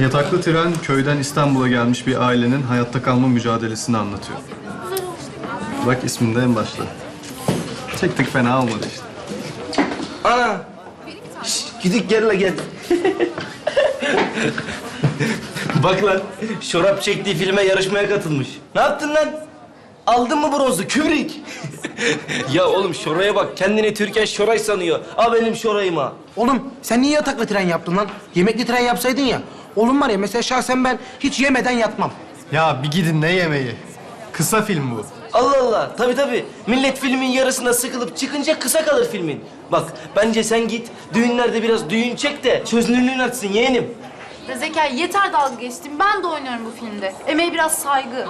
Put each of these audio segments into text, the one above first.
Yataklı tren köyden İstanbul'a gelmiş bir ailenin hayatta kalma mücadelesini anlatıyor. Bak isminde en başta. Çektik fena olmadı işte. Ana! Şşt, gidik gel la gel. Bak lan, şorap çektiği filme yarışmaya katılmış. Ne yaptın lan? Aldın mı bronzu kübrik? ya oğlum şoraya bak, kendini Türkan Şoray sanıyor. Al benim şorayıma. Oğlum sen niye yataklı tren yaptın lan? Yemekli tren yapsaydın ya. Oğlum var ya mesela şahsen ben hiç yemeden yatmam. Ya bir gidin ne yemeği? Kısa film bu. Allah Allah, tabii tabii. Millet filmin yarısına sıkılıp çıkınca kısa kalır filmin. Bak, bence sen git, düğünlerde biraz düğün çek de çözünürlüğün artsın yeğenim. Ya Zekai yeter dalga geçtim. Ben de oynuyorum bu filmde. Emeğe biraz saygı.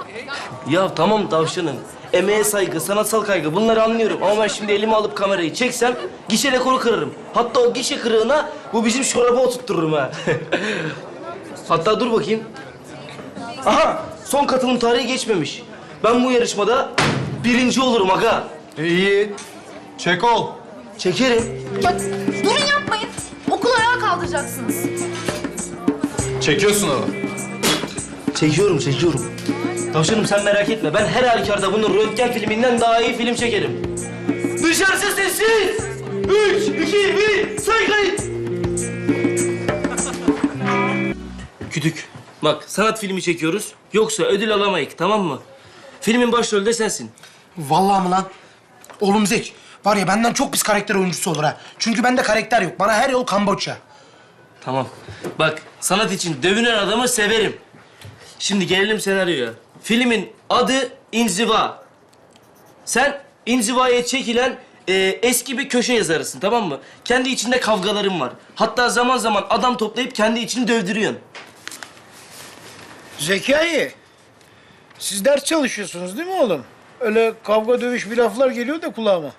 Ya tamam tavşanım. Emeğe saygı, sanatsal kaygı bunları anlıyorum. Ama ben şimdi elime alıp kamerayı çeksem gişe rekoru kırarım. Hatta o gişe kırığına bu bizim şoraba oturttururum ha. Hatta dur bakayım. Aha! Son katılım tarihi geçmemiş. Ben bu yarışmada birinci olurum aga. İyi. Çek ol. Çekerim. Bak durun yapmayın. Okul ayağa kaldıracaksınız. Çekiyorsun onu. Çekiyorum, çekiyorum. Tavşanım sen merak etme. Ben her halükarda bunun röntgen filminden daha iyi film çekerim. Dışarısı sessiz. Üç, iki, bir, say kayıt. Kütük. Bak sanat filmi çekiyoruz. Yoksa ödül alamayık tamam mı? Filmin başrolde sensin. Vallahi mı lan? Oğlum Zek var ya benden çok pis karakter oyuncusu olur ha. Çünkü bende karakter yok. Bana her yol Kamboçya. Tamam. Bak sanat için dövünen adamı severim. Şimdi gelelim senaryoya. Filmin adı İnziva. Sen inzivaya çekilen e, eski bir köşe yazarısın tamam mı? Kendi içinde kavgaların var. Hatta zaman zaman adam toplayıp kendi içini dövdürüyorsun. Zekai, siz ders çalışıyorsunuz değil mi oğlum? Öyle kavga dövüş bir laflar geliyor da kulağıma.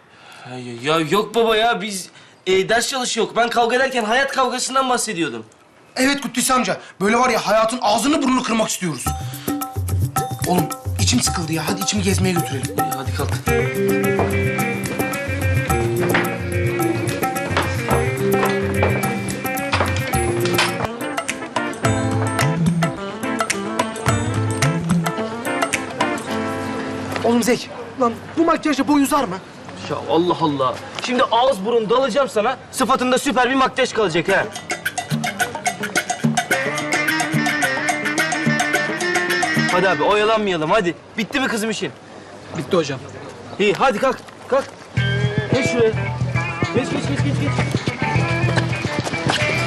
Ya, ya yok baba ya biz e, ders çalışıyor. Ben kavga ederken hayat kavgasından bahsediyordum. Evet Kutlusu amca. Böyle var ya hayatın ağzını burnunu kırmak istiyoruz. Oğlum içim sıkıldı ya. Hadi içimi gezmeye götürelim. Hadi kalk. Lan bu makyajla boy uzar mı? Ya Allah Allah. Şimdi ağız burun dalacağım sana. Sıfatında süper bir makyaj kalacak ha. Hadi abi oyalanmayalım hadi. Bitti mi kızım işin? Bitti hocam. İyi hadi kalk. Kalk. Geç şuraya. Geç geç geç geç geç.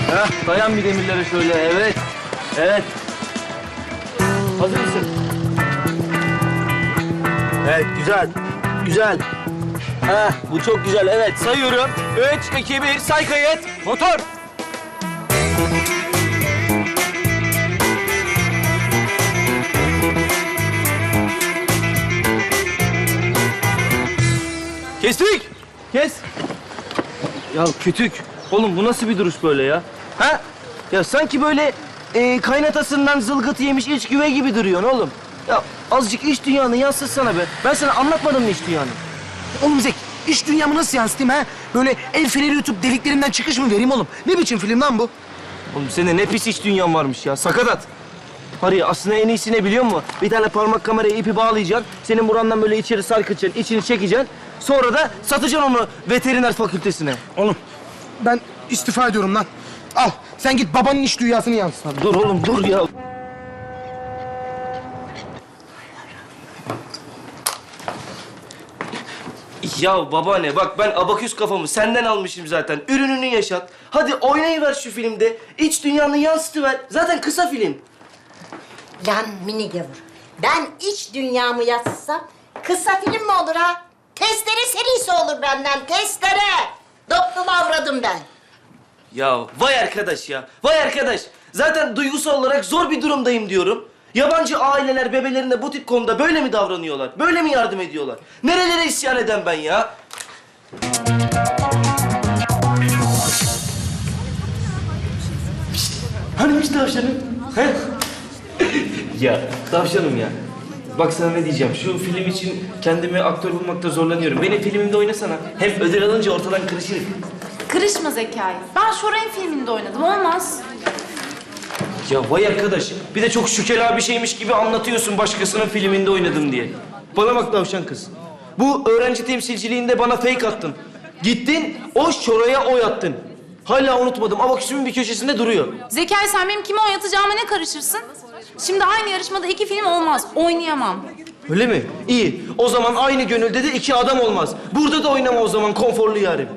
Heh, dayan bir demirlere şöyle. Evet. Evet. Hazır mısın? Evet güzel. Güzel. Heh, bu çok güzel. Evet sayıyorum. Üç, iki, bir. Say kayıt. Motor. Kestik. Kes. Ya kütük. Oğlum bu nasıl bir duruş böyle ya? Ha? Ya sanki böyle e, kaynatasından zılgıt yemiş iç güve gibi duruyorsun oğlum. Ya azıcık iç dünyanı yansıtsana be. Ben sana anlatmadım mı iç dünyanı? Oğlum Zek, iş dünyamı nasıl yansıtayım ha? Böyle el feneri yutup deliklerinden çıkış mı vereyim oğlum? Ne biçim film lan bu? Oğlum senin ne pis iç dünyan varmış ya. Sakatat. Ya aslında en iyisi ne biliyor musun? Bir tane parmak kameraya ipi bağlayacaksın. Senin burandan böyle içeri sarkıtacaksın, içini çekeceksin. Sonra da satacaksın onu veteriner fakültesine. Oğlum ben istifa ediyorum lan. Al sen git babanın iş dünyasını yansıt. Dur oğlum dur ya. Ya babaanne bak ben abaküs kafamı senden almışım zaten. Ürününü yaşat. Hadi oynayıver şu filmde. İç dünyanı yansıtıver. Zaten kısa film. Lan mini gavur. Ben iç dünyamı yazsam kısa film mi olur ha? Testere serisi olur benden, testere. Doktor avradım ben. Ya vay arkadaş ya. Vay arkadaş. Zaten duygusal olarak zor bir durumdayım diyorum. Yabancı aileler bebelerine bu tip konuda böyle mi davranıyorlar? Böyle mi yardım ediyorlar? Nerelere isyan eden ben ya? Hanimiş tavşanım? He? ya tavşanım ya. Bak sana ne diyeceğim. Şu film için kendimi aktör bulmakta zorlanıyorum. Benim filmimde oynasana. Hem ödül alınca ortadan kırışırız. Kırışma Zekai. Ben Şoray'ın filminde oynadım. Olmaz. Ya vay arkadaş, bir de çok şükela bir şeymiş gibi anlatıyorsun başkasının filminde oynadım diye. Bana bak tavşan kız. Bu öğrenci temsilciliğinde bana fake attın. Gittin, o şoraya oy attın. Hala unutmadım. Abaküsümün bir köşesinde duruyor. Zekai sen benim kime oynatacağıma ne karışırsın? Şimdi aynı yarışmada iki film olmaz. Oynayamam. Öyle mi? İyi. O zaman aynı gönülde de iki adam olmaz. Burada da oynama o zaman konforlu yarim.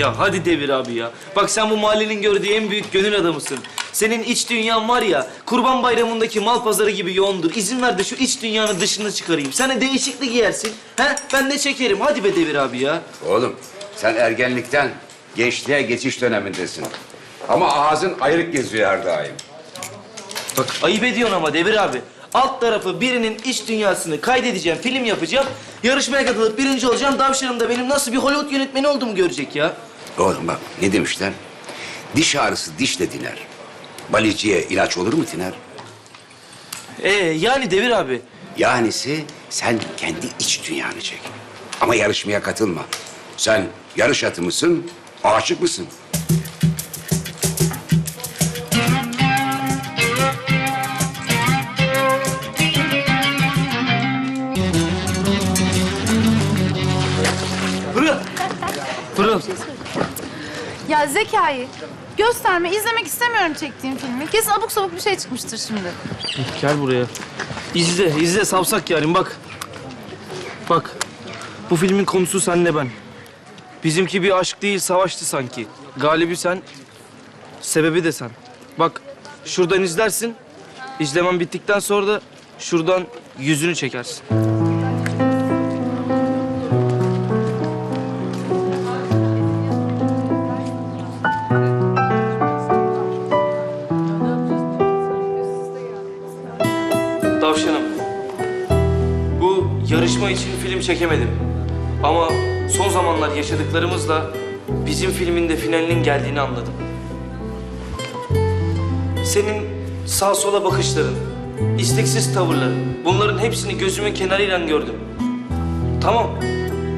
Ya hadi Devir abi ya. Bak sen bu mahallenin gördüğü en büyük gönül adamısın. Senin iç dünyan var ya, kurban bayramındaki mal pazarı gibi yoğundur. İzin ver de şu iç dünyanın dışına çıkarayım. Sen de değişiklik giyersin. He? Ben de çekerim. Hadi be Devir abi ya. Oğlum sen ergenlikten gençliğe geçiş dönemindesin. Ama ağzın ayrık geziyor her daim. Bak ayıp ediyorsun ama Devir abi. Alt tarafı birinin iç dünyasını kaydedeceğim, film yapacağım. Yarışmaya katılıp birinci olacağım. Davşanım da benim nasıl bir Hollywood yönetmeni olduğumu görecek ya. Oğlum bak ne demişler? Diş ağrısı dişle diner. Baliciye ilaç olur mu Tiner? Ee yani Devir abi. Yanisi sen kendi iç dünyanı çek. Ama yarışmaya katılma. Sen yarış atı mısın, aşık mısın? Ya Zekai, gösterme, izlemek istemiyorum çektiğim filmi. Kesin abuk sabuk bir şey çıkmıştır şimdi. Gel buraya. İzle, izle savsak yarim bak. Bak. Bu filmin konusu senle ben. Bizimki bir aşk değil, savaştı sanki. Galibi sen, sebebi de sen. Bak, şuradan izlersin. İzlemen bittikten sonra da şuradan yüzünü çekersin. Yarışma için film çekemedim. Ama son zamanlar yaşadıklarımızla bizim filmin de finalinin geldiğini anladım. Senin sağ sola bakışların, isteksiz tavırların, bunların hepsini gözümün kenarıyla gördüm. Tamam,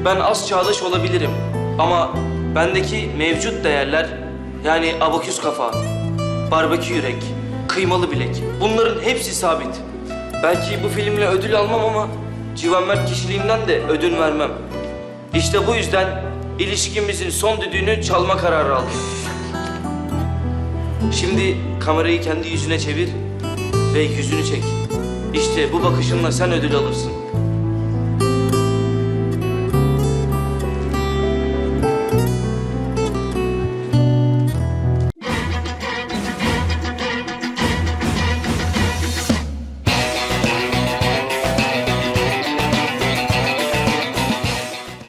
ben az çağdaş olabilirim ama bendeki mevcut değerler yani abaküs kafa, barbekü yürek, kıymalı bilek bunların hepsi sabit. Belki bu filmle ödül almam ama Civan Mert kişiliğimden de ödün vermem. İşte bu yüzden ilişkimizin son düdüğünü çalma kararı aldım. Şimdi kamerayı kendi yüzüne çevir ve yüzünü çek. İşte bu bakışınla sen ödül alırsın.